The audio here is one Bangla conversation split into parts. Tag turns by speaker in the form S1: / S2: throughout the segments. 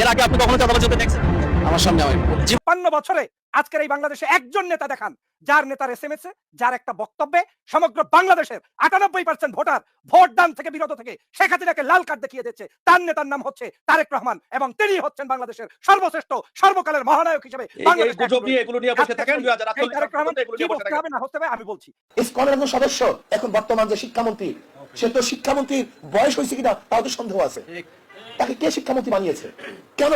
S1: এর আগে আপনি কখনো চাঁদাবাজি হতে দেখছেন?
S2: আমার সামনে
S3: বছরে আজকের এই বাংলাদেশে একজন নেতা দেখান যার নেতার এস এম এস যার একটা বক্তব্যে সমগ্র বাংলাদেশের আটানব্বই পার্সেন্ট ভোটার ভোট দান থেকে বিরত থেকে শেখ হাসিনাকে লাল কার্ড দেখিয়ে দিচ্ছে তার নেতার নাম হচ্ছে তারেক রহমান এবং তিনি হচ্ছেন বাংলাদেশের সর্বশ্রেষ্ঠ সর্বকালের মহানায়ক হিসেবে আমি বলছি।
S2: একজন সদস্য এখন বর্তমান যে শিক্ষামন্ত্রী সে তো শিক্ষামন্ত্রীর বয়স হয়েছে কিনা তাও তো সন্দেহ আছে। তাকে কে শিক্ষামন্ত্রী বানিয়েছে? কেন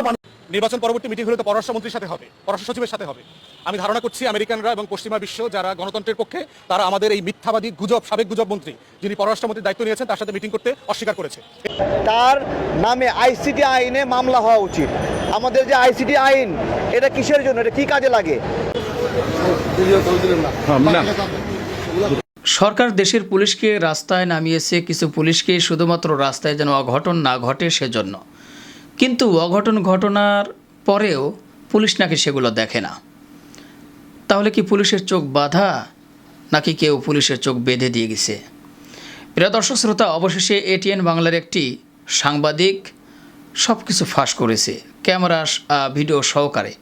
S4: নির্বাচন পরবর্তী মিটিং হলে তো পররাষ্ট্রমন্ত্রীর সাথে হবে পররাষ্ট্র সচিবের সাথে হবে। আমি ধারণা করছি আমেরিকানরা এবং পশ্চিমা বিশ্ব যারা গণতন্ত্রের পক্ষে তারা আমাদের এই মিথ্যাবাদী গুজব সাবেক গুজব মন্ত্রী যিনি পররাষ্ট্রমন্ত্রীর দায়িত্ব নিয়েছেন তার সাথে মিটিং করতে অস্বীকার করেছে।
S5: তার নামে আইসিটি আইনে মামলা হওয়া উচিত। আমাদের যে আইসিটি আইন এটা কিসের জন্য? এটা কি কাজে লাগে?
S6: সরকার দেশের পুলিশকে রাস্তায় নামিয়েছে, কিছু পুলিশকে শুধুমাত্র রাস্তায় যেন অঘটন না ঘটে সেজন্য। কিন্তু অঘটন ঘটনার পরেও পুলিশ নাকি সেগুলো দেখে না। তাহলে কি পুলিশের চোখ বাঁধা, নাকি কেউ পুলিশের চোখ বেঁধে দিয়ে গেছে? প্রিয় দর্শক, শ্রোতা, অবশেষে এটিএন বাংলার একটি সাংবাদিক সব কিছু ফাঁস করেছে ক্যামেরা ভিডিও সহকারে।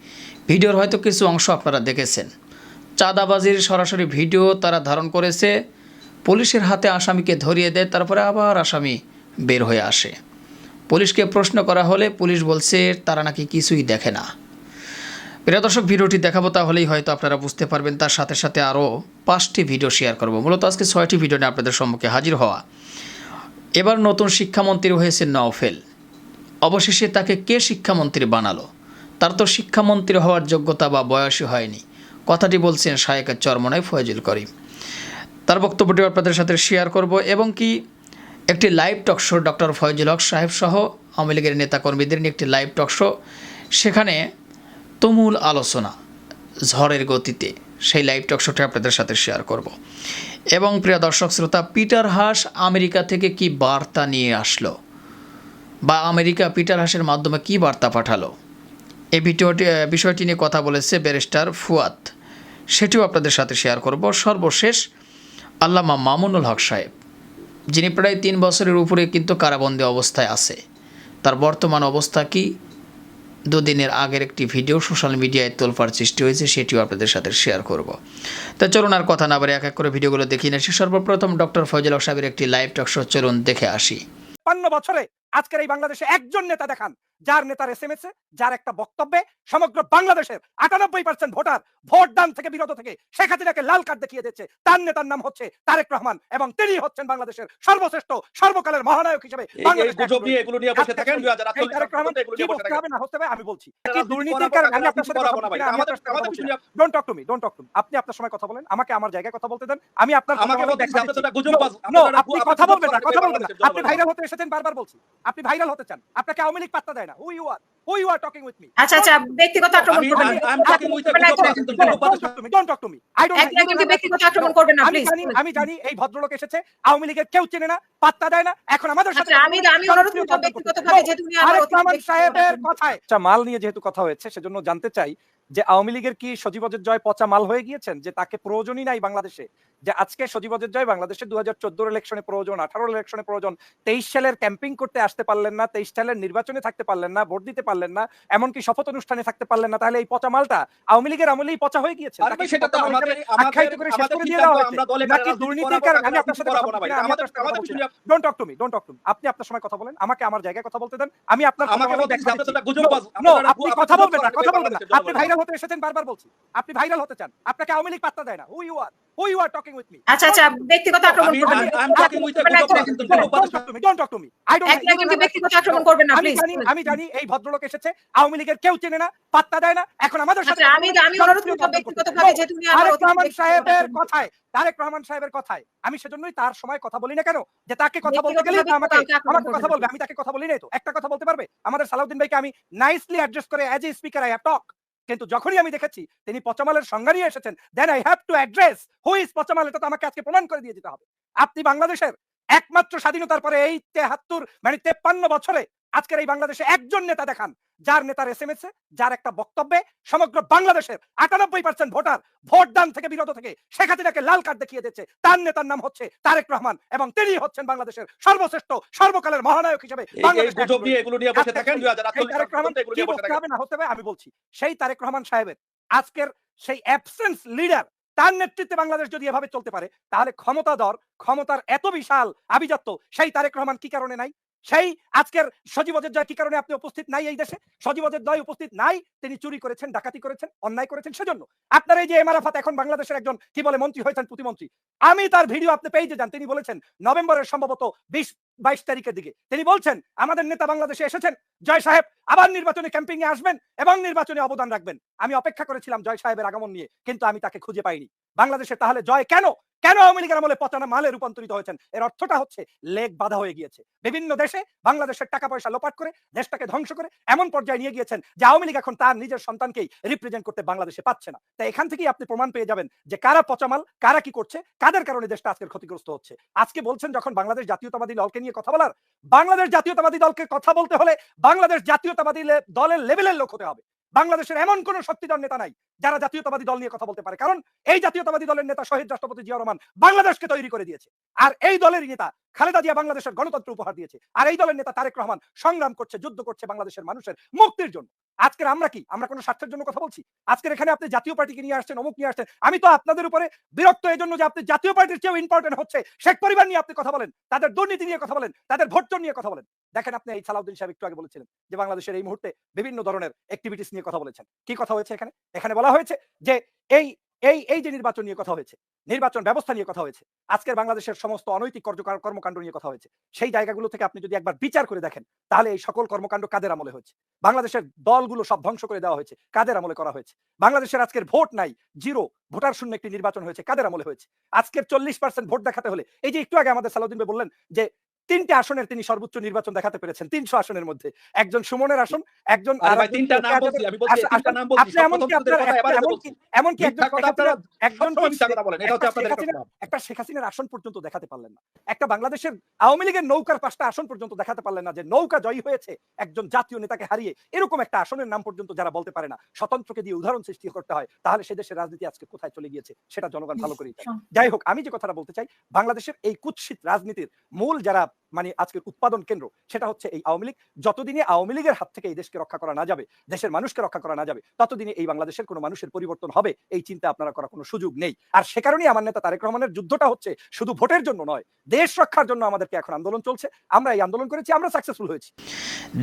S6: ভিডিওর হয়তো কিছু অংশ আপনারা দেখেছেন। চাঁদাবাজির সরাসরি ভিডিও তারা ধারণ করেছে। পুলিশের হাতে আসামিকে ধরিয়ে দেয়, তারপরে আবার আসামি বের হয়ে আসে। পুলিশকে প্রশ্ন করা হলে পুলিশ বলছে, তারা নাকি কিছুই দেখে না। প্রিয় দর্শক, ভিডিওটি দেখাবো তাহলেই হয়তো আপনারা বুঝতে পারবেন। তার সাথে সাথে আরও পাঁচটি ভিডিও শেয়ার করব। মূলত আজকে ছয়টি ভিডিও নিয়ে আপনাদের সম্মুখে হাজির হওয়া। এবার নতুন শিক্ষামন্ত্রী হয়েছে নওফেল। অবশেষে তাকে কে শিক্ষামন্ত্রী বানালো? তার তো শিক্ষামন্ত্রী হওয়ার যোগ্যতা বা বয়সই হয়নি। কথাটি বলছেন শায়েকের চরমনায় ফয়জুল করিম। তার বক্তব্যটি আপনাদের সাথে শেয়ার করব এবং কি একটি live talk show doctor Faizul Haque সাহেব সহ আওয়ামী লীগের নেতাকর্মীদের নিয়ে একটি লাইভ টক শো সেখানে তুমুল আলোচনা, ঝড়ের গতিতে সেই লাইভ টক শোটি আপনাদের সাথে শেয়ার করব। এবং প্রিয় দর্শক শ্রোতা, পিটার হাস আমেরিকা থেকে কি বার্তা নিয়ে আসলো? বা আমেরিকা পিটার হাসের মাধ্যমে কি বার্তা পাঠালো? এই ভিডিওটি বিষয়টি নিয়ে কথা বলেছে ব্যারিস্টার ফুয়াদ। সেটিও আপনাদের সাথে শেয়ার করব। সর্বশেষ আল্লামা মামুনুল হক সাহেব, যিনি প্রায় তিন বছরের উপরে কিন্তু কারাবন্দী অবস্থায় আছে, তার বর্তমান অবস্থা কি? দুদিনের আগের একটি ভিডিও সোশ্যাল মিডিয়ায় তোলপাড় সৃষ্টি হয়েছে, সেটিও আপনাদের সাথে শেয়ার করব। তা চলুন আর কথা না বাড়ি এক এক করে ভিডিওগুলো দেখিয়ে নিচ্ছি সর্বপ্রথম ডক্টর ফয়জুল হক সাহেবের একটি লাইভ টক শো, চলুন দেখে আসি।
S3: বছরে আজকের এই বাংলাদেশে একজন নেতা দেখান যার নেতার এস এম এস যার একটা বক্তব্যে সমগ্র বাংলাদেশের আটানব্বই পার্সেন্ট ভোটার ভোট দান থেকে বিরত থেকে শেখ হাসিনাকে লাল কার্ড দেখিয়ে দিচ্ছে তার নেতার নাম হচ্ছে তারেক রহমান এবং তিনি হচ্ছেন বাংলাদেশের সর্বশ্রেষ্ঠ সর্বকালের মহানায়ক হিসেবে আমি বলছি। দুর্নীতির কারণে আমি আপনার. আপনি আপনার সময় কথা বলেন আমাকে আমার জায়গায় কথা বলতে দেন আমি আপনার
S1: আপনি
S3: কথা বলবেন না কথা বলবেন না। আপনি ভাইরাল হতে এসেছেন বারবার বলছি। আপনি ভাইরাল হতে চান। আপনাকে আওয়ামী লীগ পাত্তা দেয় না। Who you are who you are talking with me
S7: আচ্ছা আচ্ছা ব্যক্তিগত আক্রমণ করবেন না।
S3: talk to me. I don't
S7: একজন একজনকে ব্যক্তিগত আক্রমণ করবেন না প্লিজ
S3: আমি জানি এই ভদ্রলোক এসেছে আওয়ামী লীগের কেউ চেনে না পাত্তা দেয় না। এখন আমাদের সাথে
S7: আচ্ছা, আমি- আমি অনুরোধ করব ব্যক্তিগতভাবে যেহেতু উনি আমার ব্যক্তিগত
S3: সাহেবের কথায় আচ্ছা মাল নিয়ে যেহেতু কথা হয়েছে সেজন্য জানতে চাই যে আওয়ামী লীগের কি সজীবজের জয় পচা মাল হয়ে গিয়েছেন? যে তাকে প্রয়োজনই নাই বাংলাদেশে? যে আজকে সজীবজের জয় বাংলাদেশে দু হাজার চোদ্দোর ইলেকশনে প্রয়োজন আঠারো ইলেকশনে প্রয়োজন তেইশ সালের ক্যাম্পিং করতে আসতে পারলেন না তেইশ সালের নির্বাচনে থাকতে পারলেন না ভোট দিতে পারলেন না এমনকি শপথ অনুষ্ঠানে থাকতে পারলেন না তাহলে এই পচা মালটা আওয়ামী লীগের আমলেই পচা হয়ে গিয়েছে। আখ্যায়িত করে শেষ করে দিয়ে দেওয়া হয়েছে। নাকি দুর্নীতির কারণে আমি আপনার সাথে. আপনি আপনার সময় কথা বলেন আমাকে আমার জায়গায় কথা বলতে দেন আমি আপনার
S1: আপনি
S3: কথা বলবেন না কথা বলবেন না। আপনি ভাইরাল হতে এসেছেন বারবার বলছি। আপনি ভাইরাল হতে চান। আপনাকে আওয়ামী লীগ পাত্তা দেয় না। Who you are who you are talking with me
S7: আচ্ছা আচ্ছা ব্যক্তিগত আক্রমণ করবেন না।
S1: I'm talking with a
S7: করবেন না,
S1: গুজব
S7: একজন
S1: বাজ-
S7: একজনকে।
S1: গুজব বাজ-
S3: Don't talk to me, don't talk to me. I don't
S7: একজন একজনকে ব্যক্তিগত আক্রমণ করবেন না
S3: আমি জানি আমি জানি এই ভদ্রলোক এসেছে আওয়ামী লীগের কেউ চেনে না পাত্তা দেয় না। এখন আমাদের সাথে
S7: আচ্ছা আমি আমি অনুরোধ করব ব্যক্তিগতভাবে যেহেতু উনি আমার
S3: রহমান সাহেবের কথায় তারেক রহমান সাহেবের কথায়। আমি সেজন্যই তার সময় কথা বলি না কেন? যে তাকে কথা বলতে গেলে আমাকে আমাকে কথা বলবে। আমি তাকে কথা বলি নাই তো। একটা কথা বলতে পারবে? আমাদের সালাউদ্দিন ভাইকে আমি নাইসলি অ্যাড্রেস করে as a speaker I have talk কিন্তু যখনই আমি দেখেছি তিনি পচামালের সংজ্ঞা নিয়ে এসেছেন then I have to address who is পচামাল, এটা তো আমাকে আজকে প্রমাণ করে দিয়ে দিতে হবে। আপনি বাংলাদেশের একমাত্র স্বাধীনতার পরে এই তেহাত্তর মানে তেপ্পান্ন বছরে আজকের এই বাংলাদেশে একজন নেতা দেখান যার নেতার এস এম এস যার একটা বক্তব্যে সমগ্র বাংলাদেশের আটানব্বই পার্সেন্ট ভোটার ভোট দান থেকে বিরত থেকে শেখ হাসিনাকে লাল কার্ড দেখিয়ে দিচ্ছে তার নেতার নাম হচ্ছে তারেক রহমান এবং তিনি হচ্ছেন বাংলাদেশের সর্বশ্রেষ্ঠ সর্বকালের মহানায়ক হিসেবে আমি বলছি। সেই তারেক রহমান সাহেবের আজকের সেই অ্যাবসেন্স লিডার তার নেতৃত্বে বাংলাদেশ যদি এভাবে চলতে পারে তাহলে ক্ষমতা দর ক্ষমতার এত বিশাল আভিজাত্য সেই তারেক রহমান কি কারণে নাই? সেই আজকের সজীবদের জয় কি কারণে আপনি উপস্থিত নাই এই দেশে? সজীবদের জয় উপস্থিত নাই, তিনি চুরি করেছেন, ডাকাতি করেছেন, অন্যায় করেছেন সেজন্য। আপনার এই যে এম আরাফাত এখন বাংলাদেশের একজন, কি বলে, মন্ত্রী হয়েছেন প্রতিমন্ত্রী। আমি তার ভিডিও আপনি পেয়ে যান, তিনি বলেছেন নভেম্বরের সম্ভবত বিশ, বাইশ তারিখের দিকে। তিনি বলছেন, আমাদের নেতা বাংলাদেশে এসেছেন, জয় সাহেব, আবার নির্বাচনে ক্যাম্পিং এ আসবেন এবং নির্বাচনে অবদান রাখবেন। আমি অপেক্ষা করেছিলাম জয় সাহেবের আগমন নিয়ে, কিন্তু আমি তাকে খুঁজে পাইনি। বাংলাদেশে তাহলে জয় কেন? কেন আওয়ামী লীগের আমলে পচানা মালে রূপান্তরিত হয়েছেন? এর অর্থটা হচ্ছে লেগ বাধা হয়ে গিয়েছে। বিভিন্ন দেশে বাংলাদেশের টাকা পয়সা লোপাট করে, দেশটাকে ধ্বংস করে এমন পর্যায়ে নিয়ে গিয়েছেন যে আওয়ামী লীগ এখন তার নিজের সন্তানকেই রিপ্রেজেন্ট করতে বাংলাদেশে পাচ্ছে না। তাই এখান থেকেই আপনি প্রমাণ পেয়ে যাবেন যে কারা পচামাল কারা কি করছে, কাদের কারণে দেশটা আজকের ক্ষতিগ্রস্ত হচ্ছে। আজকে বলছেন যখন বাংলাদেশ জাতীয়তাবাদী দলকে নিয়ে কথা বলার, বাংলাদেশ জাতীয়তাবাদী দলকে কথা বলতে হলে বাংলাদেশ জাতীয়তাবাদী দলের লেভেলের লোক হতে হবে। বাংলাদেশের এমন কোন শক্তিধর নেতা নাই যারা জাতীয়তাবাদী দল নিয়ে কথা বলতে পারে। কারণ এই জাতীয়তাবাদী দলের নেতা শহীদ রাষ্ট্রপতি জিয়া রহমান বাংলাদেশকে তৈরি করে দিয়েছে। আর এই দলের নেতা খালেদা জিয়া বাংলাদেশের গণতন্ত্র উপহার দিয়েছে। আর এই দলের নেতা তারেক রহমান সংগ্রাম করছে, যুদ্ধ করছে বাংলাদেশের মানুষের মুক্তির জন্য। আজকের আমরা কি? আমরা কোনো স্বার্থের জন্য কথা বলছি? আজকের এখানে আপনি জাতীয় পার্টিকে নিয়ে আসছেন, অমুক নিয়ে আসছেন। আমি তো আপনাদের উপরে বিরক্ত এই জন্য যে আপনি জাতীয় পার্টির চেয়েও ইম্পর্টেন্ট হচ্ছে। শেখ পরিবার নিয়ে আপনি কথা বলেন, তাদের দুর্নীতি নিয়ে কথা বলেন, তাদের ভোটচোর নিয়ে কথা বলেন। দেখেন আপনি এই সালাউদ্দিন সাহেব একটু আগে বলেছিলেন যে বাংলাদেশের এই মুহূর্তে বিভিন্ন ধরনের অ্যাক্টিভিটিস নিয়ে কথা বলেছেন। কি কথা হয়েছে এখানে? এখানে বলা হয়েছে যে এই এই এই যে নির্বাচন নিয়ে কথা হয়েছে, নির্বাচন ব্যবস্থা নিয়ে কথা হয়েছে, আজকের বাংলাদেশের সমস্ত অনৈতিক কর্মকাণ্ড নিয়ে কথা হয়েছে, সেই জায়গাগুলো থেকে আপনি যদি একবার বিচার করে দেখেন, তাহলে এই সকল কর্মকাণ্ড কাদের আমলে হয়েছে? বাংলাদেশের দলগুলো সব ধ্বংস করে দেওয়া হয়েছে, কাদের আমলে করা হয়েছে? বাংলাদেশের আজকের ভোট নাই, জিরো, ভোটার শূন্য একটি নির্বাচন হয়েছে, কাদের আমলে হয়েছে? আজকের চল্লিশ পার্সেন্ট ভোট দেখাতে হলে, এই যে একটু আগে আমাদের সালাউদ্দিন বললেন যে তিনটে আসনের তিনি সর্বোচ্চ নির্বাচন দেখাতে পেরেছেন তিনশো আসনের মধ্যে। একজন সুমনের আসন একজন একটা- শেখ হাসিনার- আসন পর্যন্ত দেখাতে পারলেন না। একটা বাংলাদেশের আওয়ামী লীগের নৌকার পাঁচটা আসন পর্যন্ত দেখাতে পারলেন না যে নৌকা জয়ী হয়েছে একজন জাতীয় নেতাকে হারিয়ে। এরকম একটা আসনের নাম পর্যন্ত যারা বলতে পারে না স্বতন্ত্রকে দিয়ে উদাহরণ সৃষ্টি করতে হয় তাহলে সে দেশের রাজনীতি আজকে কোথায় চলে গিয়েছে সেটা জনগণ ভালো করেই জানে। যাই হোক আমি যে কথাটা বলতে চাই বাংলাদেশের এই কুৎসিত রাজনীতির মূল যারা মানে আজকের উৎপাদন কেন্দ্র, সেটা হচ্ছে এই আওয়ামী লীগ। যতদিনে আওয়ামী লীগের হাত থেকে এই দেশকে রক্ষা করা না যাবে, দেশের মানুষকে রক্ষা করা না যাবে, ততদিনে এই বাংলাদেশের কোনো মানুষের পরিবর্তন হবে, এই চিন্তা আপনারা করার কোনো সুযোগ নেই। আর সে কারণেই আমার নেতা তারেক রহমানের যুদ্ধটা হচ্ছে শুধু ভোটের জন্য নয়, দেশ রক্ষার জন্য আমাদেরকে এখন আন্দোলন চলছে। আমরা এই আন্দোলন করেছি, আমরা সাকসেসফুল হয়েছি।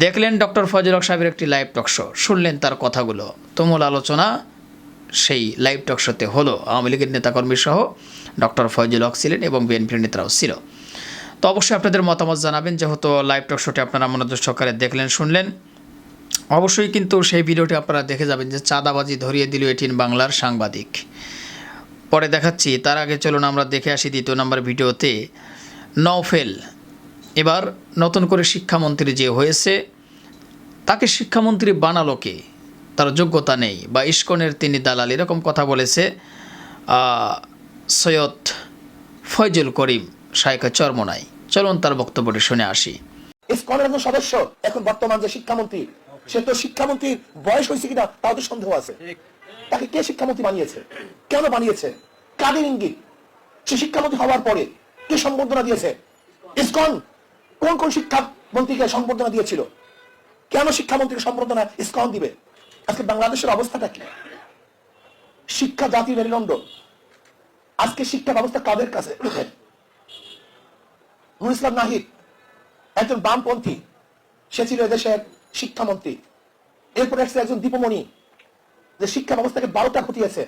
S6: দেখলেন ডক্টর ফজল হক সাহেবের একটি লাইভ টক শো শুনলেন তার কথাগুলো। তুমুল আলোচনা, সেই লাইভ টক শোতে হলো। আওয়ামী লীগের নেতাকর্মী সহ ডক্টর ফজল হক ছিলেন এবং বিএনপির নেতারাও ছিল। তো অবশ্যই আপনাদের মতামত জানাবেন, যেহেতু লাইভ টক শোটি আপনারা মনোযোগ সহকারে দেখলেন, শুনলেন। অবশ্যই কিন্তু সেই ভিডিওটি আপনারা দেখে যাবেন যে চাঁদাবাজি ধরিয়ে দিল এটিন বাংলার সাংবাদিক। পরে দেখাচ্ছি, তার আগে চলুন আমরা দেখে আসি দ্বিতীয় নম্বর ভিডিওতে নওফেল, এবার নতুন করে শিক্ষামন্ত্রী যে হয়েছে, তাকে শিক্ষামন্ত্রী বানালো কে? তার যোগ্যতা নেই, বা ইস্কনের তিনি দালাল, এরকম কথা বলেছে সৈয়দ ফয়জুল করিম। শাইখা চরমনাই। চলুন তার বক্তব্যটি শুনে আসি।
S8: ইসকনের একজন সদস্য, এখন বর্তমান যে শিক্ষামন্ত্রী, সে তো শিক্ষামন্ত্রীর বয়স হয়েছে কিনা তাও তো সন্দেহ আছে। তাকে কে শিক্ষামন্ত্রী বানিয়েছে? কেন বানিয়েছে? কাদের ইঙ্গিত? সে শিক্ষামন্ত্রী হওয়ার পরে কে সম্বর্ধনা দিয়েছে? ইসকন কোন কোন শিক্ষামন্ত্রীকে সম্বর্ধনা দিয়েছিল? কেন শিক্ষামন্ত্রীকে সম্বর্ধনা ইসকন দিবে? আজকে বাংলাদেশের অবস্থাটা কি? শিক্ষা জাতির মেরুদণ্ড। আজকে শিক্ষা ব্যবস্থা কাদের কাছে? নুর ইসলাম নাহিদ একজন বামপন্থী সে ছিল এদেশের শিক্ষামন্ত্রী। এরপরে এসেছে একজন দীপমণি যে শিক্ষা ব্যবস্থাকে বারোটা ঘটিয়েছে।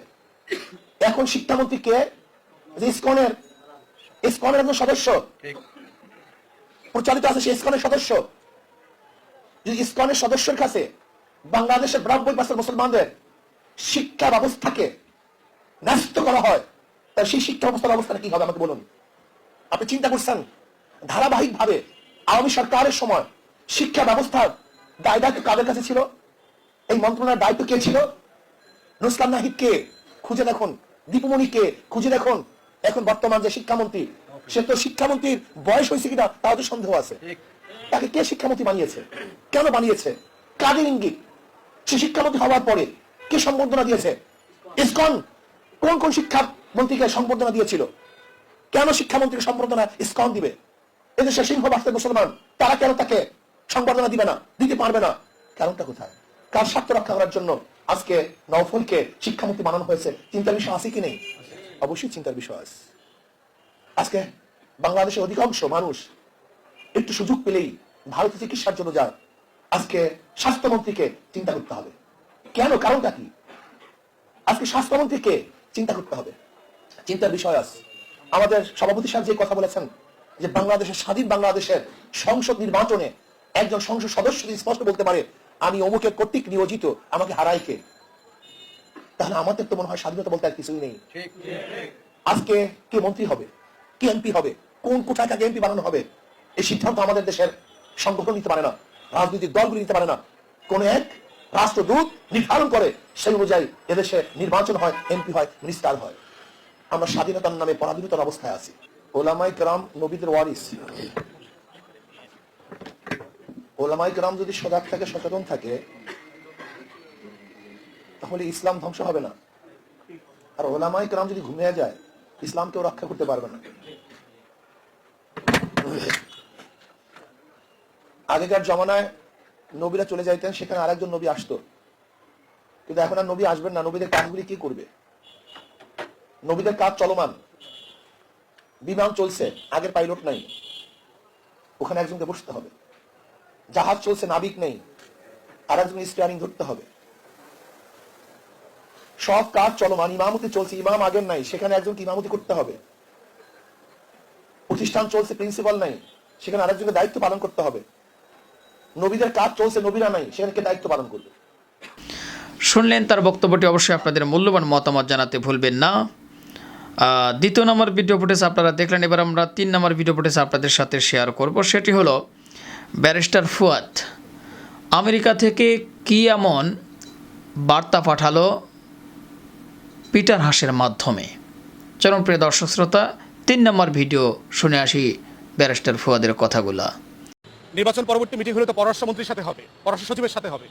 S8: এখন শিক্ষামন্ত্রী কে যে ইসকনের ইসকনের একজন সদস্য প্রচারিত আছে সে ইসকনের সদস্য। যদি ইসকনের সদস্যের কাছে বাংলাদেশের ব্রাহ্মণ পাশের মুসলমানদের শিক্ষা ব্যবস্থাকে ন্যস্ত করা হয় তাহলে সেই শিক্ষা ব্যবস্থার অবস্থাটা কি হবে আমাকে বলুন? আপনি চিন্তা করছেন? ধারাবাহিক ভাবে আওয়ামী সরকারের সময় শিক্ষা ব্যবস্থার দায় দায়িত্ব কাদের কাছে ছিল? এই মন্ত্রণালয়ের দায়িত্ব কে ছিল? নুসলাম নাহিদ কে? খুঁজে দেখুন। দীপমণি কে? খুঁজে দেখুন। এখন বর্তমান যে শিক্ষামন্ত্রী, সে তো শিক্ষামন্ত্রীর বয়স হয়েছে কিনা তাও তো সন্দেহ আছে। তাকে কে শিক্ষামন্ত্রী বানিয়েছে? কেন বানিয়েছে? কাজের ইঙ্গিত? সে শিক্ষামন্ত্রী হওয়ার পরে কে সম্বর্ধনা দিয়েছে? ইসকন কোন কোন শিক্ষামন্ত্রীকে সম্বর্ধনা দিয়েছিল? কেন শিক্ষামন্ত্রীকে সম্বর্ধনা ইসকন দিবে? এদেশে সিংহ বাস্তের মুসলমান, তারা কেন তাকে সম্বর্ধনা দিবে না, দিতে পারবে না? কারণটা কোথায়? কার স্বার্থ রক্ষা করার জন্য আজকে নওফলকে শিক্ষামন্ত্রী বানানো হয়েছে? চিন্তার বিষয় আছে কি নেই? অবশ্যই চিন্তার বিষয় আছে। আজকে বাংলাদেশের অধিকাংশ মানুষ একটু সুযোগ পেলেই ভারতে চিকিৎসার জন্য যায়। আজকে স্বাস্থ্যমন্ত্রীকে চিন্তা করতে হবে। কেন? কারণটা কি? আজকে স্বাস্থ্যমন্ত্রীকে চিন্তা করতে হবে। চিন্তার বিষয় আছে। আমাদের সভাপতি সাহেব যে কথা বলেছেন যে বাংলাদেশের স্বাধীন বাংলাদেশের সংসদ নির্বাচনে একজন সংসদ সদস্য যদি স্পষ্ট বলতে পারে আমি অমুকের কর্তৃক নিয়োজিত আমাকে হারাই কে? তাহলে আমাদের তো মনে হয় স্বাধীনতা বলতে আর কিছুই নেই। আজকে কে মন্ত্রী হবে? কে এমপি হবে? কোন কোথায় কাকে এমপি বানানো হবে? এই সিদ্ধান্ত আমাদের দেশের সংগঠন নিতে পারে না রাজনৈতিক দলগুলি নিতে পারে না। কোন এক রাষ্ট্রদূত নির্ধারণ করে সেই অনুযায়ী এদেশে নির্বাচন হয় এমপি হয় মিনিস্টার হয়। আমরা স্বাধীনতার নামে পরাধীনতার অবস্থায় আছি। ওলামাই গ্রাম নবীদের ওয়ারিস। ওলামাই গ্রাম যদি সজাগ থাকে, সচেতন থাকে, তাহলে ইসলাম ধ্বংস হবে না। আর ওলামাই গ্রাম যদি ঘুমিয়ে যায় ইসলামকেও রক্ষা করতে পারবে না। আগেকার জমানায় নবীরা চলে যাইতেন, সেখানে আরেকজন নবী আসতো। কিন্তু এখন আর নবী আসবেন না। নবীদের কাজগুলি কি করবে? নবীদের কাজ চলমান। বিমান চলছে, আগের পাইলট নাই। ওখানে একজনকে বসতে হবে। জাহাজ চলছে, নাবিক নেই। আর একজন স্টিয়ারিং ধরতে হবে। সব কাজ চলমান, ইমামতি চলছে, ইমাম আগের নাই, সেখানে একজনকে ইমামতি করতে হবে। প্রতিষ্ঠান চলছে প্রিন্সিপাল নাই, সেখানে আরেকজনকে দায়িত্ব পালন করতে হবে। নবীদের কাজ চলছে, নবীরা নাই, সেখানে দায়িত্ব পালন করবে?
S6: শুনলেন তার বক্তব্যটি, অবশ্যই আপনাদের মূল্যবান মতামত জানাতে ভুলবেন না। দ্বিতীয় নম্বর ভিডিও ফুটেজ আপনারা দেখলেন। এবার আমরা তিন নম্বর ভিডিও ফুটেজ আপনাদের সাথে শেয়ার করব। সেটি হলো ব্যারিস্টার ফুয়াদ। আমেরিকা থেকে কি এমন বার্তা পাঠালো পিটার হাসের মাধ্যমে? চলুন প্রিয় দর্শক শ্রোতা, তিন নম্বর ভিডিও শুনে আসি ব্যারিস্টার ফুয়াদের কথাগুলা।
S4: নির্বাচন পরবর্তী মিটিং তো পররাষ্ট্রমন্ত্রীর সাথে হবে, পররাষ্ট্র সচিবের সাথে হবে।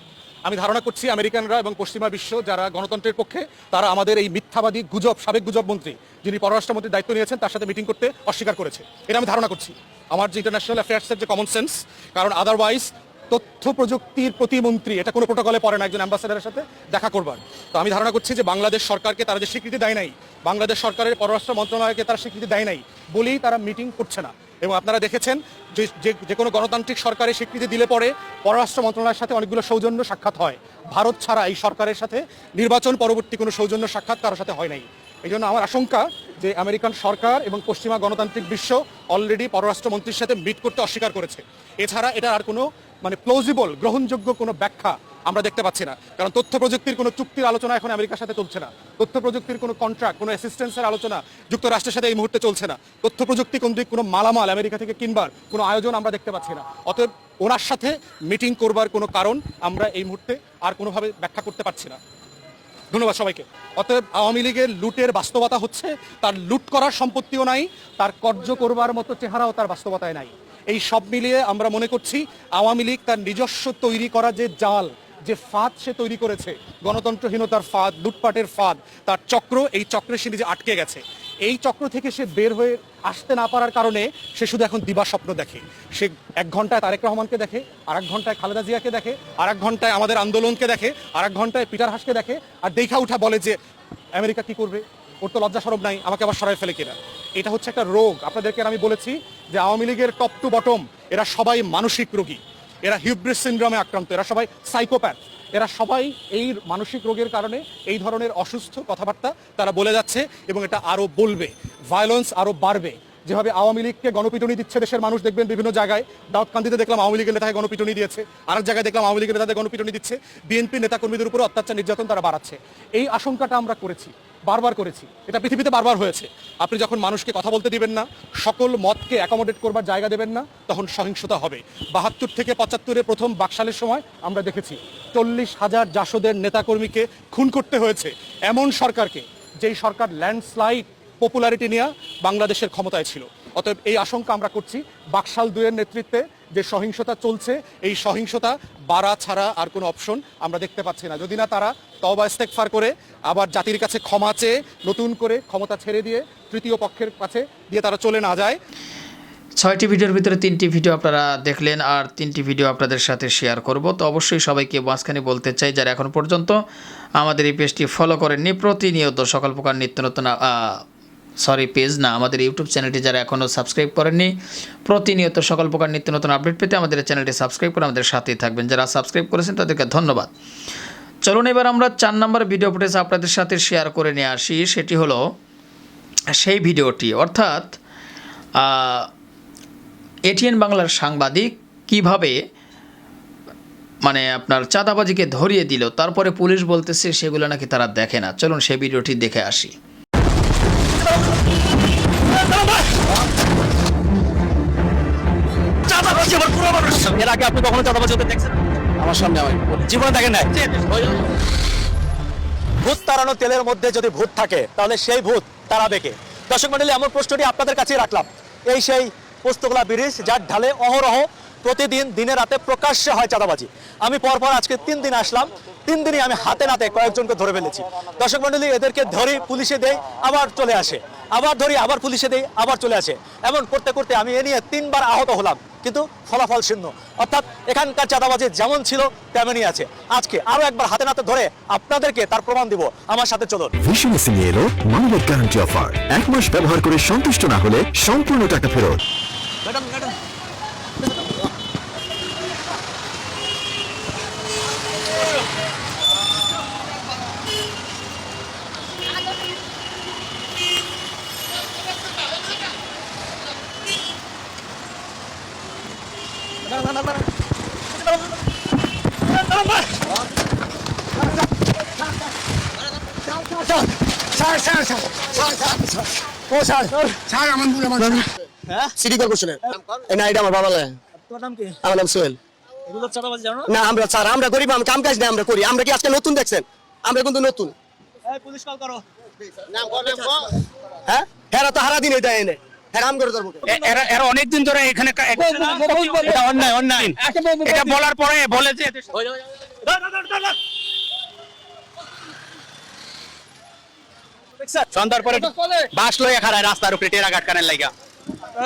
S4: আমি ধারণা করছি আমেরিকানরা এবং পশ্চিমা বিশ্ব যারা গণতন্ত্রের পক্ষে, তারা আমাদের এই মিথ্যাবাদী গুজব, সাবেক গুজব মন্ত্রী যিনি পররাষ্ট্রমন্ত্রীর দায়িত্ব নিয়েছেন, তার সাথে মিটিং করতে অস্বীকার করেছে। এটা আমি ধারণা করছি। আমার যে ইন্টারন্যাশনাল অ্যাফেয়ার্সের যে কমন সেন্স কারণ আদারওয়াইজ তথ্য প্রযুক্তির প্রতিমন্ত্রী এটা কোনো প্রোটোকলে পড়ে না একজন অ্যাম্বাসেডারের সাথে দেখা করবার। তো আমি ধারণা করছি যে বাংলাদেশ সরকারকে তারা যে স্বীকৃতি দেয় নাই, বাংলাদেশ সরকারের পররাষ্ট্র মন্ত্রণালয়কে তারা স্বীকৃতি দেয় নাই বলেই তারা মিটিং করছে না। এবং আপনারা দেখেছেন যে, যে- কোনো গণতান্ত্রিক সরকারের স্বীকৃতি দিলে পরে পররাষ্ট্র মন্ত্রণালয়ের সাথে অনেকগুলো সৌজন্য সাক্ষাৎ হয়। ভারত ছাড়া এই সরকারের সাথে নির্বাচন পরবর্তী কোনো সৌজন্য সাক্ষাৎ কারোর সাথে হয় নাই। এই জন্য আমার আশঙ্কা যে আমেরিকান সরকার এবং পশ্চিমা গণতান্ত্রিক বিশ্ব অলরেডি পররাষ্ট্রমন্ত্রীর সাথে মিট করতে অস্বীকার করেছে। এছাড়া এটা আর কোনো মানে প্লজিবল গ্রহণযোগ্য কোনো ব্যাখ্যা আমরা দেখতে পাচ্ছি না। কারণ তথ্য প্রযুক্তির কোনো চুক্তির আলোচনা এখন আমেরিকার সাথে চলছে না। তথ্য প্রযুক্তির কোনো কন্ট্রাক্ট কোনো অ্যাসিস্ট্যান্সের আলোচনা যুক্তরাষ্ট্রের সাথে এই মুহূর্তে চলছে না। তথ্য প্রযুক্তি কেন্দ্রিক কোনো মালামাল আমেরিকা থেকে কিনবার কোনো আয়োজন আমরা দেখতে পাচ্ছি না। অতএব ওনার সাথে মিটিং করবার কোনো কারণ আমরা এই মুহূর্তে আর কোনোভাবে ব্যাখ্যা করতে পারছি না। ধন্যবাদ সবাইকে। অতএব আওয়ামী লীগের লুটের বাস্তবতা হচ্ছে, তার লুট করার সম্পত্তিও নাই, তার কর্য করবার মতো চেহারাও তার বাস্তবতায় নাই। এই সব মিলিয়ে আমরা মনে করছি, আওয়ামী লীগ তার নিজস্ব তৈরি করা যে জাল যে ফাঁদ সে তৈরি করেছে, গণতন্ত্রহীনতার ফাঁদ, লুটপাটের ফাঁদ, তার চক্র, এই চক্রে সে নিজে আটকে গেছে, এই চক্র থেকে সে বের হয়ে আসতে না পারার কারণে সে শুধু এখন দিবা স্বপ্ন দেখে। সে এক ঘন্টায় তারেক রহমানকে দেখে আর এক ঘন্টায় খালেদা জিয়াকে দেখে আর এক ঘন্টায় আমাদের আন্দোলনকে দেখে আর এক ঘন্টায় পিটার হাসকে দেখে, আর দেখা উঠা বলে যে, আমেরিকা কি করবে? ওর তো লজ্জা সরব নাই, আমাকে আবার সরাই ফেলে কিনা? এটা হচ্ছে একটা রোগ। আপনাদেরকে আমি বলেছি যে আওয়ামী লীগের টপ টু বটম এরা সবাই মানসিক রোগী। এরা হিউব্রিস সিন্ড্রোমে আক্রান্ত, এরা সবাই সাইকোপ্যাথ। এরা সবাই এই মানসিক রোগের কারণে এই ধরনের অসুস্থ কথাবার্তা তারা বলে যাচ্ছে এবং এটা আরও বলবে। ভায়োলেন্স আরও বাড়বে। যেভাবে আওয়ামী লীগকে গণপিটুনি দিচ্ছে দেশের মানুষ, দেখবেন বিভিন্ন জায়গায়। দাউদকান্দিতে দেখলাম আওয়ামী লীগের নেতাকে গণপিটুনি দিয়েছে। আরেক জায়গায় দেখলাম আওয়ামী লীগের নেতাদের গণপিটুনি দিচ্ছে। বিএনপি নেতাকর্মীদের উপর অত্যাচার, নির্যাতন তারা বাড়াচ্ছে। এই আশঙ্কাটা আমরা করেছি। বারবার করেছি। এটা পৃথিবীতে বারবার হয়েছে। আপনি যখন মানুষকে কথা বলতে দিবেন না, সকল মতকে অ্যাকোমোডেট করবার জায়গা দেবেন না, তখন সহিংসতা হবে। বাহাত্তর থেকে পঁচাত্তরে প্রথম বাকশালের সময় আমরা দেখেছি, চল্লিশ হাজার জাসদের নেতাকর্মীকে খুন করতে হয়েছে। এমন সরকারকে, যেই সরকার ল্যান্ডস্লাইড পপুলারিটি নিয়ে বাংলাদেশের ক্ষমতায় ছিল। অতএব এই আশঙ্কা আমরা করছি, বাকশাল দুয়ের নেতৃত্বে যে সহিংসতা চলছে, এই সহিংসতা বাড়া ছাড়া আর কোনো অপশন আমরা দেখতে পাচ্ছি না। যদি না তারা তবা ইস্তেকফার করে, আবার জাতির কাছে ক্ষমা চেয়ে নতুন করে ক্ষমতা ছেড়ে দিয়ে তৃতীয় পক্ষের কাছে দিয়ে তারা চলে না যায়।
S6: ছয়টি ভিডিওর ভিতরে তিনটি ভিডিও আপনারা দেখলেন আর তিনটি ভিডিও আপনাদের সাথে শেয়ার করব। তো অবশ্যই সবাইকে মাঝখানে বলতে চাই, যারা এখন পর্যন্ত আমাদের এই পেজটি ফলো করেননি, প্রতিনিয়ত সকল প্রকার নিত্য নতুন সরি, পেজ না, আমাদের ইউটিউব চ্যানেলটি যারা এখনও সাবস্ক্রাইব করেননি, প্রতিনিয়ত সকল প্রকার নিত্য নতুন আপডেট পেতে আমাদের চ্যানেলটি সাবস্ক্রাইব করে আমাদের সাথেই থাকবেন। যারা সাবস্ক্রাইব করেছেন, তাদেরকে ধন্যবাদ। চলুন এবার আমরা চার নম্বর ভিডিও ফুটেজ আপনাদের সাথে শেয়ার করে নিয়ে আসি। সেটি হলো সেই ভিডিওটি। অর্থাৎ এটিএন বাংলার সাংবাদিক কীভাবে মানে আপনার চাঁদাবাজিকে ধরিয়ে দিল, তারপরে পুলিশ বলতেছে সেগুলো নাকি তারা দেখে না। চলুন সেই ভিডিওটি দেখে আসি।
S1: চাঁদাবাজি আমার পুরো মানুষ। এর আগে আপনি কখনো চাঁদাবাজি হতে দেখছেন? আমার সামনে আমার জীবনে দেখেন নাই? ভূত তাড়ানো তেলের মধ্যে যদি ভূত থাকে তাহলে সেই ভূত তাড়াবে কে? দর্শক মন্ডলী আমার প্রশ্নটি আপনাদের কাছেই রাখলাম। এই সেই পোস্তগোলা ব্রিজ যার ঢালে অহরহ প্রতিদিন দিনে রাতে প্রকাশ্যে হয় চাঁদাবাজি। আমি পরপর আজকে তিন দিন আসলাম। তিন দিনই আমি হাতে নাতে কয়েকজনকে ধরে ফেলেছি। দর্শক মন্ডলী এদেরকে ধরি পুলিশে দেই আবার চলে আসে। আবার ধরি আবার পুলিশে দেই আবার চলে আসে। এমন করতে করতে আমি এ নিয়ে তিনবার আহত হলাম কিন্তু ফলাফল শূন্য। অর্থাৎ এখানকার চাঁদাবাজি যেমন ছিল তেমনই আছে। আজকে আরও একবার হাতে নাতে ধরে আপনাদেরকে তার প্রমাণ দিব। আমার সাথে চলুন।
S9: ভীষণ সিনে এলো মানবের গ্যারান্টি অফার এক মাস ব্যবহার করে সন্তুষ্ট না হলে সম্পূর্ণ টাকা ফেরত।
S2: সিটি কর্পোরেশনের না এটা আমার বাবা লাগে আমার নাম সোহেল না আমরা স্যার আমরা গরিব আমি কাম কাজ না আমরা করি আমরা কি আজকে নতুন দেখছেন আমরা কিন্তু নতুন হ্যাঁ তো হারা দিনে দেয় এনে হ্যাঁ
S10: এরা অনেকদিন ধরে এখানে এটা অন্যায় অন্যায় এটা বলার পরে বলে যে সন্ধ্যার পরে বাস লইয়া খারায় রাস্তার উপরে টেরা ঘাট কানের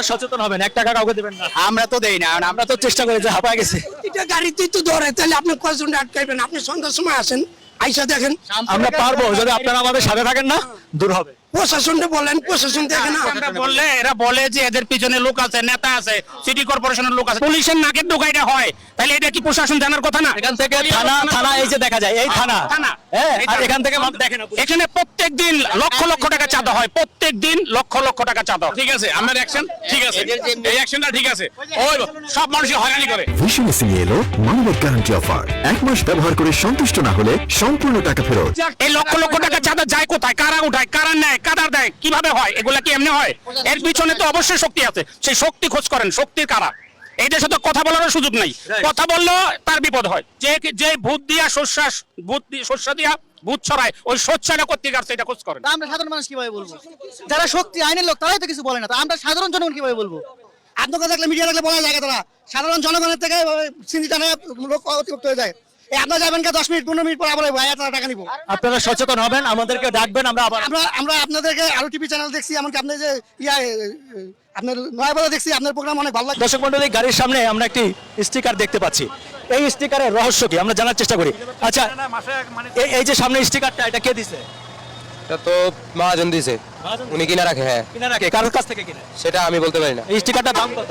S1: সচেতন হবেন এক টাকা কাউকে দেবেন না।
S10: আমরা তো দেই না আমরা তো চেষ্টা করি যে হাঁপায় গেছে।
S11: এটা গাড়িতেই তো ধরে তাহলে আপনি কয়জন আটকাইবেন আপনি সন্ধ্যার সময় আসেন আইসা দেখেন।
S1: আমরা পারব যদি আপনারা আমাদের সাথে থাকেন না দূর হবে।
S11: প্রশাসনটা বলেন প্রশাসন দেখে না।
S10: আমরা বললে এরা বলে যে এদের পিছনে লোক আছে নেতা আছে সিটি কর্পোরেশনের লোক আছে। পুলিশের নাকের ডোকা এটা হয়। তাহলে এটা কি প্রশাসন জানার কথা না?
S1: এখান থেকে থানা থানা এই যে দেখা যায় এই থানা।
S10: থানা।
S1: হ্যাঁ আর এখান থেকে দেখেন।
S10: এখানে প্রত্যেক দিন লক্ষ লক্ষ টাকা চাঁদা হয় প্রত্যেক দিন লক্ষ লক্ষ টাকা চাঁদা ঠিক আছে আমার অ্যাকশন ঠিক আছে। এই অ্যাকশনটা ঠিক আছে। ওই সব মানুষই হয়রানি করে।
S9: ভীষণ সিনে এলো মানবের গ্যারান্টি অফার এক মাস ব্যবহার করে সন্তুষ্ট না হলে সম্পূর্ণ টাকা ফেরত।
S10: এই লক্ষ লক্ষ টাকা চাঁদা যায় কোথায়? কারা উঠায়? কারা নেয়? কাদার দেয়। কীভাবে হয়? এগুলা কি এমনি হয়? এর পিছনে তো অবশ্যই শক্তি আছে। সেই শক্তি খোঁজ করেন শক্তির কারা। এই দেশে তো কথা বলারও সুযোগ নাই। কথা বললেও তার বিপদ হয়। যে যে ভূত দিয়া শস্যাস ভূত শস্য দিয়া ভূত ছড়ায় ওই করতে গেছে এটা খোঁজ করেন।
S5: আমরা সাধারণ মানুষ কীভাবে বলব? যারা শক্তি আইনের লোক তারাই তো কিছু বলে না। আমরা সাধারণ জনগণ কীভাবে বলব? আপনাকে দেখলে মিডিয়া দেখলে বলা যায় তারা। সাধারণ জনগণের থেকে টানে লোক অতিরিক্ত হয়ে যায়। আপনার যাবেন কে? দশ মিনিট পনেরো মিনিট পর আবার টাকা নিবো।
S1: আপনারা সচেতন হবেন আমাদেরকে ডাকবেন আমরা আবার
S11: আমরা আমরা আপনাদেরকে আরও টিভি চ্যানেল দেখছি এমনকি আপনি যে ইয়া এ, এ, আপনার নয়াবেলা দেখছি আপনার প্রোগ্রাম অনেক ভালো লাগে।
S1: দর্শক মন্ডলী গাড়ির সামনে আমরা একটি স্টিকার দেখতে পাচ্ছি। এই স্টিকারের রহস্য কি? আমরা জানার চেষ্টা করি। আচ্ছা এই- এই যে সামনে স্টিকারটা এটা কে দিছে?
S12: এটা তো মহাজন দিয়েছে উনি কিনা রাখে হ্যাঁ।
S1: কিনা রাখে। কারোর কাছ থেকে কিনে?
S12: সেটা আমি বলতে পারি না।
S1: এই স্টিকারটার দাম কত?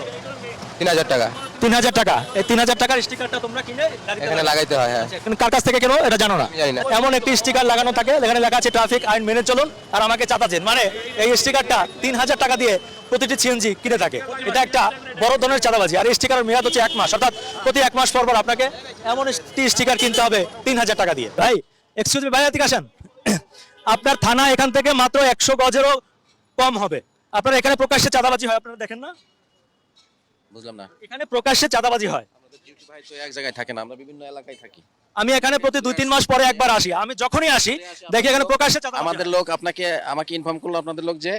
S12: তিন হাজার টাকা।
S1: তিন হাজার টাকা। এই তিন হাজার টাকার স্টিকারটা তোমরা কিনে
S12: এখানে লাগাইতে হয় হ্যাঁ।
S1: কার কাছ থেকে কেনো? এটা জানো না। এমন একটি স্টিকার লাগানো থাকে যেখানে লেখা আছে ট্রাফিক আইন মেনে চলুন আর আমাকে চাতাছেন মানে এই স্টিকারটা তিন হাজার টাকা দিয়ে প্রতিটি সিএনজি কিনে থাকে। এটা একটা বড় ধরনের চাঁদাবাজি। আর এই স্টিকারের মেয়াদ হচ্ছে এক মাস। অর্থাৎ প্রতি এক মাস পর পর আপনাকে এমন একটি স্টিকার কিনতে হবে তিন হাজার টাকা দিয়ে। ভাই এক্সকিউজ মি ভাই এদিকে আসেন। আপনার থানা এখান থেকে মাত্র একশো গজেরও কম হবে। আপনার এখানে প্রকাশ্যে চাঁদাবাজি হয় আপনারা দেখেন না?
S12: বুঝলাম না।
S1: এখানে প্রকাশ্যে চাঁদাবাজি হয়।
S12: ডিউটি ভাই তো এক জায়গায় থাকে না আমরা বিভিন্ন এলাকায় থাকি।
S1: আমি এখানে প্রতি দুই তিন মাস পরে একবার আসি। আমি যখনই আসি দেখি এখানে প্রকাশ্যে
S12: আমাদের লোক আপনাকে আমাকে ইনফর্ম করল আপনাদের লোক যে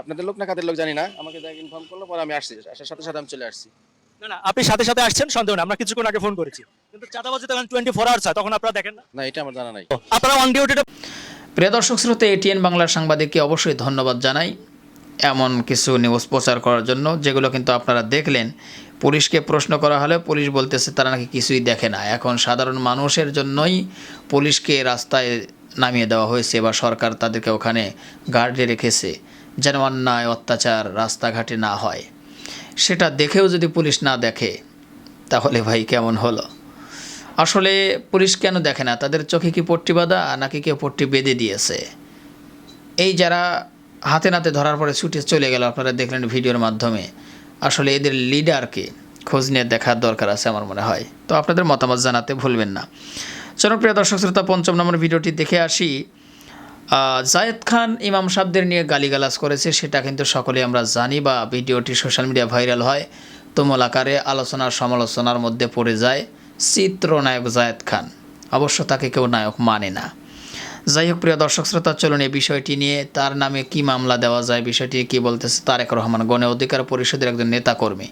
S12: আপনাদের লোক না কাদের লোক জানি না। আমাকে ইনফর্ম করল পরে আমি আসছি। আসার সাথে সাথে আমি চলে আসছি।
S1: না না আপনি সাথে সাথে আসছেন সন্দেহ না আমরা কিছুক্ষণ আগে ফোন করেছি। কিন্তু চাঁদাবাজি তখন টোয়েন্টি ফোর আওয়ার্স হয় তখন আপনারা দেখেন না।
S12: না এটা আমার জানা নাই।
S1: আপনারা অন ডিউটিটা
S6: প্রিয় দর্শক শ্রোতে এটিএন বাংলার সাংবাদিককে অবশ্যই ধন্যবাদ জানাই। এমন কিছু নিউজ প্রচার করার জন্য, যেগুলো কিন্তু আপনারা দেখলেন। পুলিশকে প্রশ্ন করা হলে পুলিশ বলতেছে, তারা নাকি কিছুই দেখে না। এখন সাধারণ মানুষের জন্যই পুলিশকে রাস্তায় নামিয়ে দেওয়া হয়েছে, বা সরকার তাদেরকে ওখানে গার্ডে রেখেছে, যেন অন্যায়, অত্যাচার রাস্তাঘাটে না হয়। সেটা দেখেও যদি পুলিশ না দেখে, তাহলে ভাই কেমন হলো? আসলে পুলিশ কেন দেখে না? তাদের চোখে কি পট্টি বাঁধা, নাকি কেউ পট্টি বেঁধে দিয়েছে? এই যারা হাতে নাতে ধরার পরে ছুটে চলে গেল আপনারা দেখলেন ভিডিওর মাধ্যমে। আসলে এদের লিডারকে খোঁজ নিয়ে দেখার দরকার আছে আমার মনে হয়। তো আপনাদের মতামত জানাতে ভুলবেন না। চলুন প্রিয় দর্শক শ্রোতা, পঞ্চম নম্বর ভিডিওটি দেখে আসি। জায়েদ খান ইমাম সাহেবদের নিয়ে গালিগালাজ করেছে, সেটা কিন্তু সকলে আমরা জানি বা ভিডিওটি সোশ্যাল মিডিয়া ভাইরাল হয়। তুমুল আকারে আলোচনার সমালোচনার মধ্যে পড়ে যায় চিত্রনায়ক জায়েদ খান। অবশ্য তাকে কেউ নায়ক মানে না। যাই হোক, প্রিয় দর্শক শ্রোতা, চলুন এই বিষয়টি নিয়ে তার নামে কি মামলা দেওয়া যায়, বিষয়টি কি বলতেছে, তারেক রহমান গণ অধিকার পরিষদের একজন নেতা কর্মী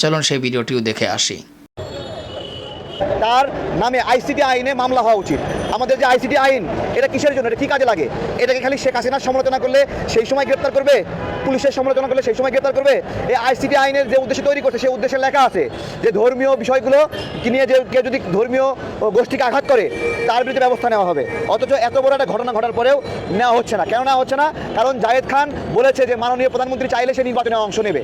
S6: চলুন সেই ভিডিওটিও দেখে আসি।
S2: তার নামে আইসিটি আইনে মামলা হওয়া উচিত। আমাদের যে আইসিটি আইন, এটা কিসের জন্য? এটা কি কাজে লাগে? এটাকে খালি শেখ হাসিনার সমালোচনা করলে সেই সময় গ্রেপ্তার করবে? পুলিশের সমালোচনা করলে সেই সময় গ্রেপ্তার করবে? এই আইসিটি আইনের যে উদ্দেশ্য তৈরি করছে, সেই উদ্দেশ্যে লেখা আছে যে ধর্মীয় বিষয়গুলো নিয়ে যে কেউ যদি ধর্মীয় গোষ্ঠীকে আঘাত করে, তার বিরুদ্ধে ব্যবস্থা নেওয়া হবে। অথচ এত বড় একটা ঘটনা ঘটার পরেও নেওয়া হচ্ছে না। কেন নেওয়া হচ্ছে না? কারণ জায়েদ খান বলেছে যে মাননীয় প্রধানমন্ত্রী চাইলে সে নির্বাচনে অংশ নেবে।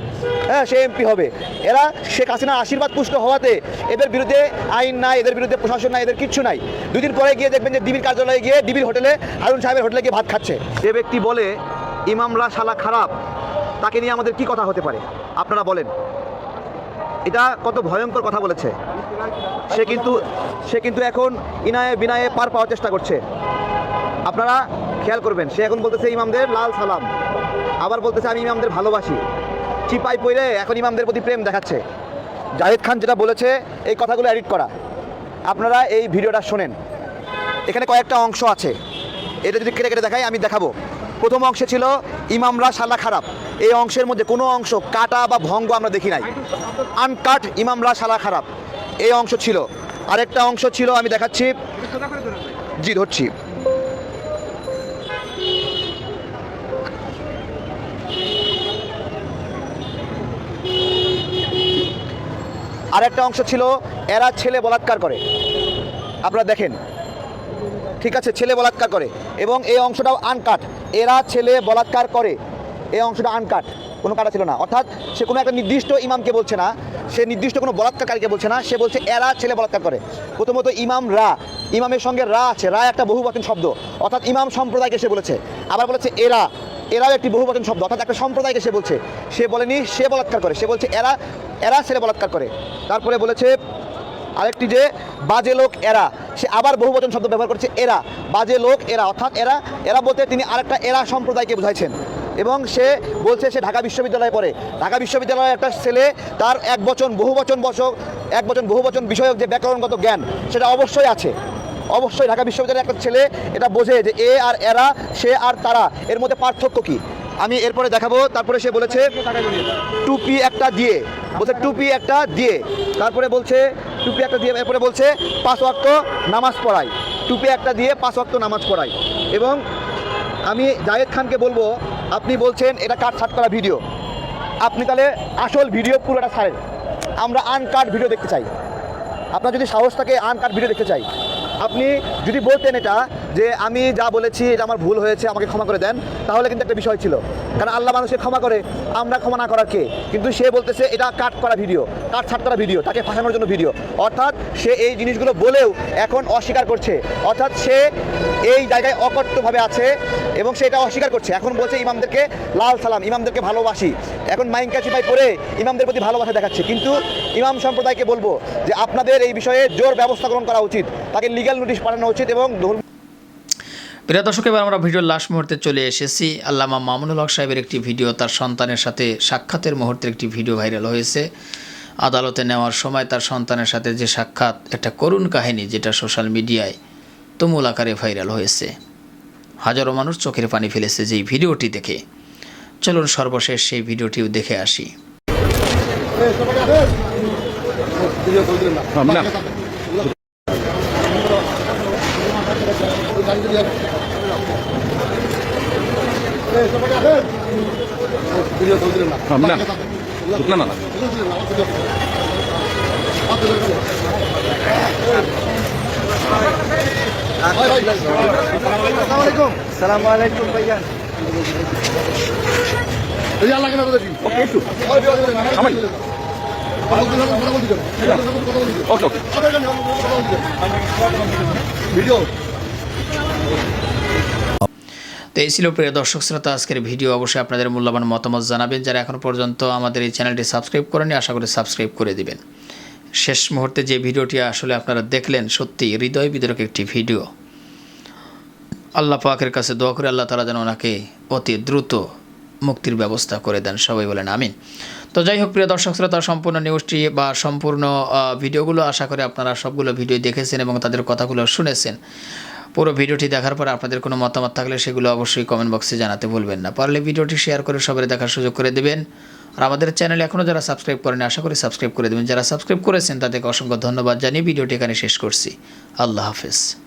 S2: হ্যাঁ সে এমপি হবে। এরা শেখ হাসিনার আশীর্বাদ পুষ্ট হওয়াতে এদের বিরুদ্ধে আইন নাই, এদের বিরুদ্ধে প্রশাসন নাই, এদের কিচ্ছু নাই। দুদিন পরে গিয়ে দেখবেন যে ডিবির কার্যালয়ে গিয়ে ডিবির হোটেলে হারুন সাহেবের হোটেলে গিয়ে ভাত খাচ্ছে। যে ব্যক্তি বলে ইমামরা শালা খারাপ তাকে নিয়ে আমাদের কি কথা হতে পারে? আপনারা বলেন। এটা কত ভয়ঙ্কর কথা বলেছে। সে কিন্তু সে কিন্তু এখন ইনায়ে বিনায়ে পার পাওয়ার চেষ্টা করছে। আপনারা খেয়াল করবেন, সে এখন বলতেছে, ইমামদের লাল সালাম। আবার বলতেছে, আমি ইমামদের ভালোবাসি। চিপাই পইলে এখন ইমামদের প্রতি প্রেম দেখাচ্ছে। জাহিদ খান যেটা বলেছে, এই কথাগুলো এডিট করা। আপনারা এই ভিডিওটা শোনেন। এখানে কয়েকটা অংশ আছে। এটা যদি কেটে কেটে দেখাই, আমি দেখাবো। প্রথম অংশে ছিল ইমামরা সালা খারাপ। এই অংশের মধ্যে কোনো অংশ কাটা বা ভঙ্গ আমরা দেখি নাই। আনকাট ইমামরা সালা খারাপ। এই অংশ ছিল। আরেকটা অংশ ছিল, আমি দেখাচ্ছি। জি, ধরছি। আরেকটা অংশ ছিল, এরা ছেলে বলাৎকার করে। আপনারা দেখেন। ঠিক আছে, ছেলে বলাৎকার করে। এবং এই অংশটাও আনকাট এরা ছেলে বলাৎকার করে। এই অংশটা আনকাট কোনো কাটা ছিল না। অর্থাৎ সে কোনো একটা নির্দিষ্ট ইমামকে বলছে না। সে নির্দিষ্ট কোনো বলাৎকারীকে বলছে না। সে বলছে, এরা ছেলে বলাৎকার করে। প্রথমত ইমাম রা। ইমামের সঙ্গে রা আছে। রা একটা বহুবচন শব্দ। অর্থাৎ ইমাম সম্প্রদায়কে সে বলেছে। আবার বলেছে, এরা। এরাও একটি বহুবচন শব্দ, অর্থাৎ একটা সম্প্রদায়কে সে বলছে। সে বলেনি, সে বলাৎকার করে। সে বলছে, এরা এরা ছেলে বলাৎকার করে। তারপরে বলেছে আরেকটি যে, বাজে লোক এরা। সে আবার বহুবচন শব্দ ব্যবহার করছে, এরা। বাজে লোক এরা। অর্থাৎ এরা এরা বলতে তিনি আরেকটা এরা সম্প্রদায়কে বুঝাইছেন। এবং সে বলছে, সে ঢাকা বিশ্ববিদ্যালয়ে পড়ে। ঢাকা বিশ্ববিদ্যালয়ের একটা ছেলে, তার এক বচন বহু বচন বসক, এক বচন বহু বচন বিষয়ক যে ব্যাকরণগত জ্ঞান, সেটা অবশ্যই আছে। অবশ্যই ঢাকা বিশ্ববিদ্যালয়ের একটা ছেলে এটা বোঝে যে এ আর এরা, সে আর তারা। এর মধ্যে পার্থক্য কি? আমি এরপরে দেখাবো, তারপরে সে বলেছে, টুপি একটা দিয়ে। বলছে, টুপি একটা দিয়ে। তারপরে বলছে, টুপি একটা দিয়ে, এরপরে বলছে, পাঁচ ওয়াক্ত নামাজ পড়াই টুপি একটা দিয়ে পাঁচ ওয়াক্ত নামাজ পড়াই এবং আমি জায়েদ খানকে বলব, আপনি বলছেন, এটা কাট ছাট করা ভিডিও আপনি তাহলে আসল ভিডিও পুরোটা ছাড়েন। আমরা আনকাট ভিডিও দেখতে চাই। আপনার যদি সাহস থাকে আনকাট ভিডিও দেখতে চাই। আপনি যদি বলতেন এটা যে আমি যা বলেছি, এটা আমার ভুল হয়েছে, আমাকে ক্ষমা করে দেন। তাহলে কিন্তু একটা বিষয় ছিল। কারণ আল্লাহ মানুষকে ক্ষমা করে, আমরা ক্ষমা না করার কে? কিন্তু সে বলতেছে, এটা কাট করা ভিডিও কাট ছাট করা ভিডিও তাকে ফাঁসানোর জন্য ভিডিও অর্থাৎ সে এই জিনিসগুলো বলেও এখন অস্বীকার করছে। অর্থাৎ সে এই জায়গায় অকট্যভাবে আছে এবং সে এটা অস্বীকার করছে। এখন বলছে ইমামদেরকে, লাল সালাম, ইমামদেরকে ভালোবাসি। এখন মাইনকা চিপাই পরে ইমামদের প্রতি ভালোবাসা দেখাচ্ছে। কিন্তু ইমাম সম্প্রদায়কে বলব যে আপনাদের এই বিষয়ে জোর ব্যবস্থা গ্রহণ করা উচিত। তাকে লিগ্যাল নোটিশ পাঠানো উচিত এবং
S6: প্রিয় দর্শক, এবার আমরা ভিডিওর লাস্ট মুহূর্তে চলে এসেছি। আল্লামা মামুনুল হক সাহেবের একটি ভিডিও, তার সন্তানের সাথে সাক্ষাতের মুহূর্তের একটি ভিডিও ভাইরাল হয়েছে। আদালতে নেওয়ার সময় তার সন্তানের সাথে যে সাক্ষাৎ, একটা করুণ কাহিনী যেটা সোশ্যাল মিডিয়ায় তুমুল আকারে ভাইরাল হয়েছে। হাজারো মানুষ চোখের পানি ফেলেছে যেই ভিডিওটি দেখে। চলুন সর্বশেষ সেই ভিডিওটিও দেখে আসি। না না না আসসালামু আলাইকুম ভাইজান রিয়া লাগে না দেখি ওকে একটু আমার ওকে ওকে ভিডিও তো এই ছিল প্রিয় দর্শক শ্রোতা, আজকের ভিডিও অবশ্যই আপনাদের মূল্যবান মতামত জানাবেন। যারা এখনও পর্যন্ত আমাদের এই চ্যানেলটি সাবস্ক্রাইব করেনি আশা করি সাবস্ক্রাইব করে দিবেন। শেষ মুহূর্তে যে ভিডিওটি আসলে আপনারা দেখলেন সত্যি হৃদয় বিতরক একটি ভিডিও। আল্লাহ পাকের কাছে দোয়া করে আল্লাহ তালা যেন ওনাকে অতি দ্রুত মুক্তির ব্যবস্থা করে দেন। সবাই বলেন আমিন। তো যাই হোক, প্রিয় দর্শক শ্রোতা, সম্পূর্ণ নিউজটি বা সম্পূর্ণ ভিডিওগুলো আশা করি আপনারা সবগুলো ভিডিও দেখেছেন এবং তাদের কথাগুলো শুনেছেন। পুরো ভিডিওটি দেখার পর আপনাদের কোনো মতামত থাকলে সেগুলো অবশ্যই কমেন্ট বক্সে জানাতে ভুলবেন না। পারলে ভিডিওটি শেয়ার করে সবাই দেখার সুযোগ করে দেবেন। আর আমাদের চ্যানেল এখনও যারা সাবস্ক্রাইব করেন, আশা করি সাবস্ক্রাইব করে দেবেন। যারা সাবস্ক্রাইব করেছেন, তাদেরকে অসংখ্য ধন্যবাদ। জানিয়ে ভিডিওটি এখানে শেষ করছি। আল্লাহ হাফেজ।